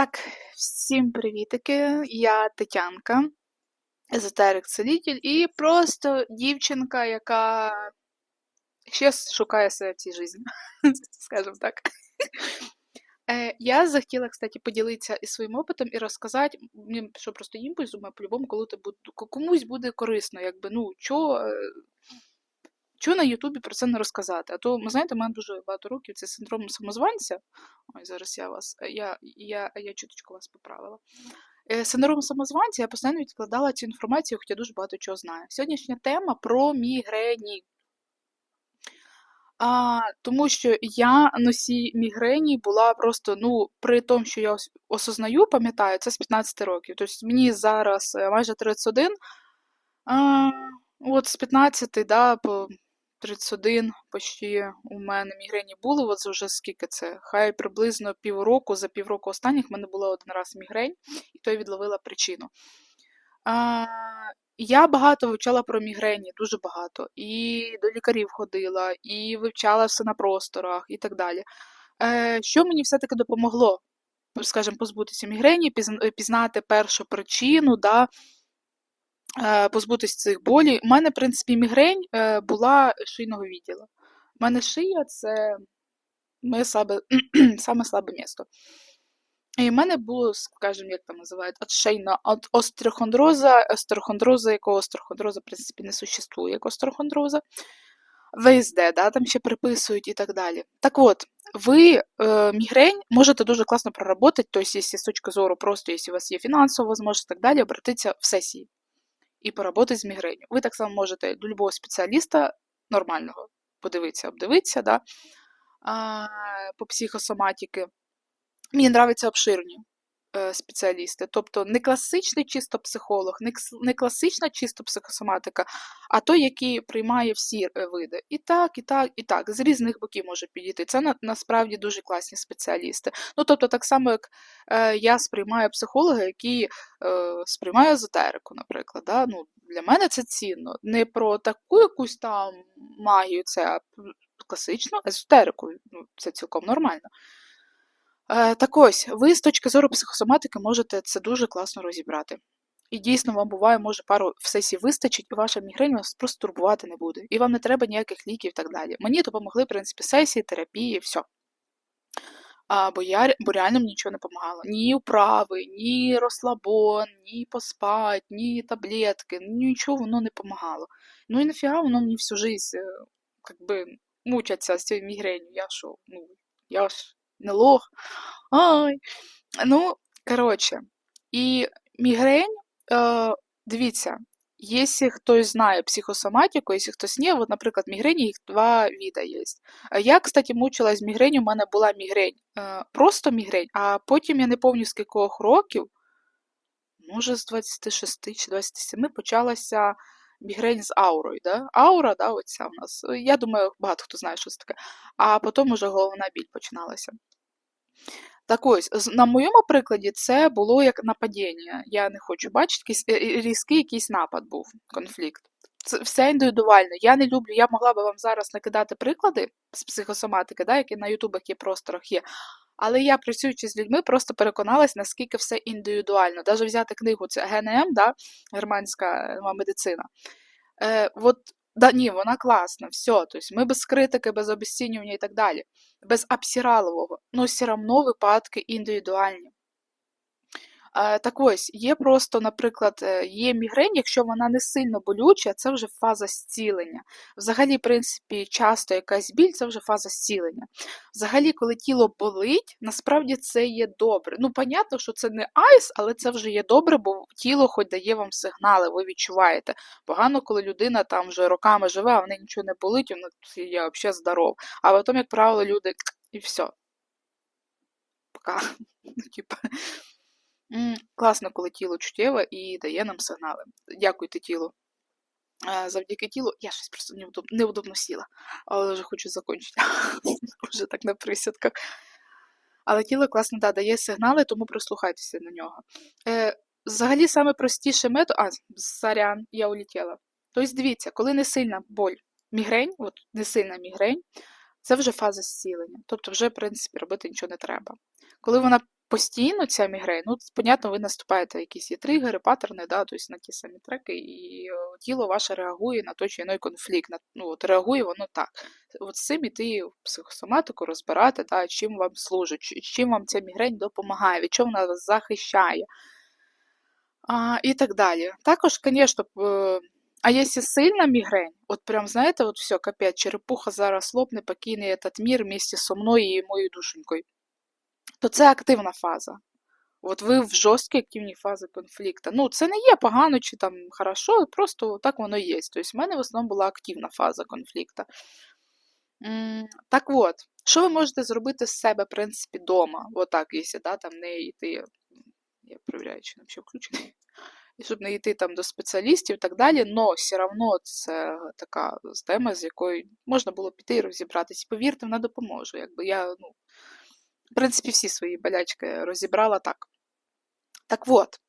Так, всім привітики! Я Тетянка, езотерик целитель і просто дівчинка, яка ще шукає себе в цій житті, скажімо так. Я захотіла, кстати, поділитися із своїм опитом і розказати, що просто імпульс, думаю, по-любому, коли ти комусь буде корисно, якби, ну, е, чого на Ютубі про це не розказати? А то, ви знаєте, у мене дуже багато років це синдром самозванця. Ой, зараз я вас, я, я, я чуточку вас поправила. Е, Синдром самозванця я постійно відкладала цю інформацію, хоча дуже багато чого знаю. Сьогоднішня тема про мігрені. А, Тому що я носій мігрені була просто, ну, при тому, що я осознаю, пам'ятаю, це з 15 років. Тобто мені зараз е, майже 31. А, От з 15, да, по 31 почти у мене мігрені були. От вже скільки це? Хай приблизно півроку, за півроку останніх в мене була один раз мігрень, і то я відловила причину. А, Я багато вивчала про мігрені, дуже багато. І до лікарів ходила, і вивчала все на просторах, і так далі. Е, Що мені все-таки допомогло, скажімо, позбутися мігрені, пізнати першу причину, да, позбутися цих болів. У мене, в принципі, мігрень е, була шийного відділу. У мене шия це моє слабе, саме слабе місто. І в мене було, скажімо, як там називають, шейна остерохондроза, остерохондроза, якого остерохондроза, в принципі, не существує як остерохондроза. ВСД, да, там ще приписують і так далі. Так от, ви е, мігрень можете дуже класно проработати, тобто, якщо з точки зору, просто якщо у вас є фінансова можливість і так далі, обратитися в сесії і поработати з мігренью. Ви так само можете до любого спеціаліста нормального подивитися, обдивитися да, по психосоматіки. Мені подобаються обширні спеціалісти. Тобто не класичний чисто психолог, не класична чисто психосоматика, а той, який приймає всі е, види. І так, і так, і так, з різних боків може підійти. Це на, насправді дуже класні спеціалісти. Ну, тобто, так само, як е, я сприймаю психолога, який е, сприймає езотерику, наприклад. Да? Ну, Для мене це цінно. Не про таку якусь там магію, це а класичну езотерику. Ну, Це цілком нормально. Е, так ось, ви з точки зору психосоматики можете це дуже класно розібрати. І дійсно, вам буває, може, пару в сесій вистачить, і ваша мігрень вас просто турбувати не буде. І вам не треба ніяких ліків і так далі. Мені допомогли, в принципі, сесії, терапії, все. А, Бо я бо реально мені нічого не допомагало. Ні управи, ні розслабон, ні поспать, ні таблетки, нічого воно не допомагало. Ну і нафіга воно мені всю жизнь, е, как би, мучаться з цією мігренью. Я що, ну, я ж не лох. Ай. Ну, коротше, і мігрень, е, дивіться, якщо хтось знає психосоматику, якщо хтось не, от, наприклад, мігрені їх два вида є. Я, кстати, мучилась мігренью, у мене була мігрень, е, просто мігрень, а потім я не пам'ятаю з кількох років, може, з 26 чи 27 почалася мігрень з аурою. Да? Аура, да, оця у нас. Я думаю, багато хто знає, що це таке. А потім уже головна біль починалася. Так ось, на моєму прикладі це було як нападіння. Я не хочу бачити, якийсь е, різкий якийсь напад був, конфлікт. Це все індивідуально. Я не люблю, я могла би вам зараз накидати приклади з психосоматики, да, які на ютубах і просторах є. Але я, працюючи з людьми, просто переконалась, наскільки все індивідуально. Навіть взяти книгу це ГНМ, да, германська медицина. Е, от Да, ні, вона класна, все. Тобто ми без критики, без обесцінювання і так далі, без обсіралового. Ну, все одно випадки індивідуальні. Е, так ось, є просто, наприклад, е, є мігрень, якщо вона не сильно болюча, це вже фаза зцілення. Взагалі, в принципі, часто якась біль це вже фаза зцілення. Взагалі, коли тіло болить, насправді це є добре. Ну, понятно, що це не айс, але це вже є добре, бо тіло хоч дає вам сигнали, ви відчуваєте. Погано, коли людина там вже роками живе, а в неї нічого не болить, вона я взагалі здоров. А потім, як правило, люди і все. Пока. Ну, типа. Класно, коли тіло чуттєве і дає нам сигнали. Дякуйте тілу. Завдяки тілу я щось просто неудобно, неудобно сіла, але вже хочу закінчити. вже так на присядках. Але тіло класно да, дає сигнали, тому прислухайтеся на нього. Е, Взагалі, саме простіший метод. А, сорян, я улетіла. Тобто, дивіться, коли не сильна боль, мігрень, от не сильна мігрень, це вже фаза зцілення. Тобто, вже, в принципі, робити нічого не треба. Коли вона постійно ця мігрень, ну, понятно, ви наступаєте якісь є тригери, паттерни, да, тобто на ті самі треки, і е, тіло ваше реагує на той чи іной конфлікт. На, ну, от реагує воно так. От з цим іти в психосоматику розбирати, да, чим вам служить, чим вам ця мігрень допомагає, від чого вона вас захищає. А, і так далі. Також, звісно, а якщо сильна мігрень, от прям, знаєте, от все, капець, черепуха зараз лопне, покине этот мир вместе со мною і моєю душенькою, то це активна фаза. От ви в жорсткій активній фазі конфлікту. Ну, це не є погано чи там хорошо, просто так воно є. Тобто, в мене в основному була активна фаза конфлікту. Так от, що ви можете зробити з себе, в принципі, вдома? Отак, якщо да, там не йти. Я перевіряю, чи взагалі включений. І щоб не йти там до спеціалістів і так далі, але все одно це така тема, з якою можна було піти і розібратися. Повірте, вона допоможе. Якби я, ну, в принципі, всі свої болячки розібрала так. Так от,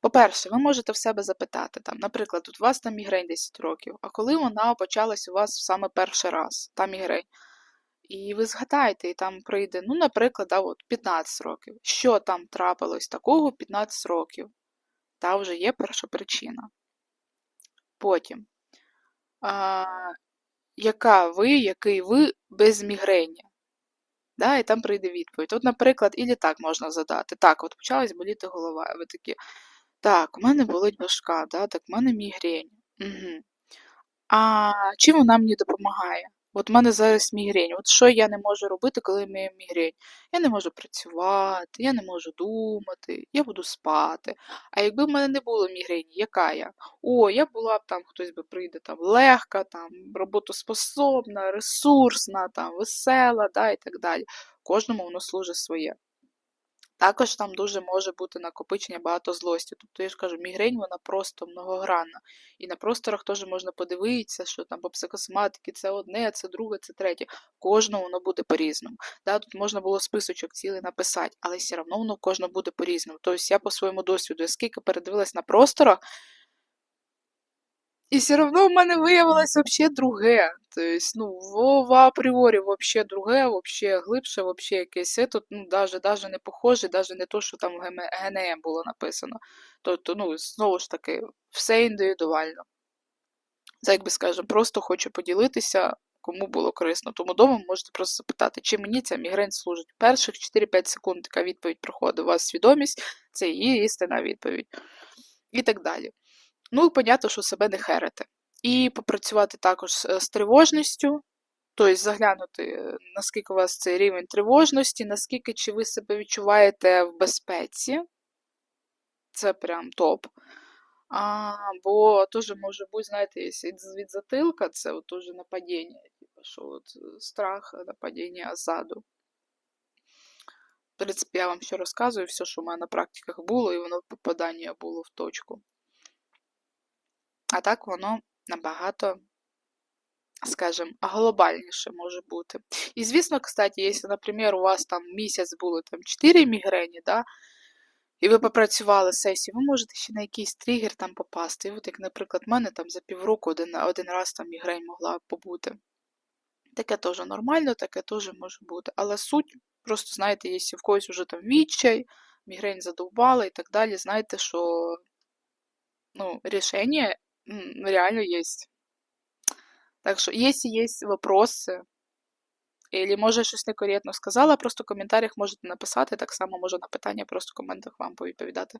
по-перше, ви можете в себе запитати, там, наприклад, у вас там мігрень 10 років, а коли вона почалась у вас саме перший раз, та мігрень? І ви згадаєте, і там прийде, ну, наприклад, да, от 15 років. Що там трапилось такого 15 років? Та вже є перша причина. Потім, а, яка ви, який ви без мігрені? Да, і там прийде відповідь. От, наприклад, і так можна задати. Так, от почалась боліти голова. Ви такі, так, у мене болить башка, да, так, у мене мігрень. Угу. А чим вона мені допомагає? От в мене зараз мігрень. От що я не можу робити, коли мене мігрень? Я не можу працювати, я не можу думати, я буду спати. А якби в мене не було мігрені, яка я? О, я була б там, хтось би прийде там легка, там, роботоспособна, ресурсна, там, весела, да, і так далі. Кожному воно служить своє. Також там дуже може бути накопичення багато злості. Тобто, я ж кажу, мігрень вона просто многогранна. І на просторах теж можна подивитися, що там по психосоматики це одне, це друге, це третє. Кожного воно буде по-різному. Да, Тут можна було списочок цілий написати, але все одно воно кожного буде по-різному. Тобто я по своєму досвіду, я скільки передивилась на просторах, і все одно в мене виявилось взагалі друге. Тобто, ну, в, апріорі взагалі друге, взагалі глибше, взагалі якесь тут, ну, даже, даже не похоже, даже не то, що там в ГНМ було написано. Тобто, ну, знову ж таки, все індивідуально. Це, як би скажемо, просто хочу поділитися, кому було корисно. Тому вдома можете просто запитати, чи мені ця мігрень служить. Перших 4-5 секунд така відповідь проходить. У вас свідомість, це її істинна відповідь. І так далі. Ну, і понятно, що себе не херити. І попрацювати також з тривожністю, тобто заглянути, наскільки у вас цей рівень тривожності, наскільки чи ви себе відчуваєте в безпеці. Це прям топ. А, Бо теж може бути, знаєте, від затилка, це от теж нападіння, типу, що от страх, нападіння ззаду. В принципі, я вам ще розказую все, що в мене на практиках було, і воно попадання було в точку. А так воно набагато, скажімо, глобальніше може бути. І, звісно, кстати, якщо, наприклад, у вас там місяць було там 4 мігрені, да, і ви попрацювали сесію, ви можете ще на якийсь тригер там попасти. І от, як, наприклад, в мене там за півроку один, один раз там мігрень могла побути. Таке теж нормально, таке теж може бути. Але суть, просто знаєте, якщо в когось вже там відчай, мігрень задовбала і так далі, знаєте, що ну, рішення реально есть. Так що, якщо є вопроси, или може щось некоректно сказала, просто в коментарях можете написати, так само можу на питання просто в коментах вам повідповідати.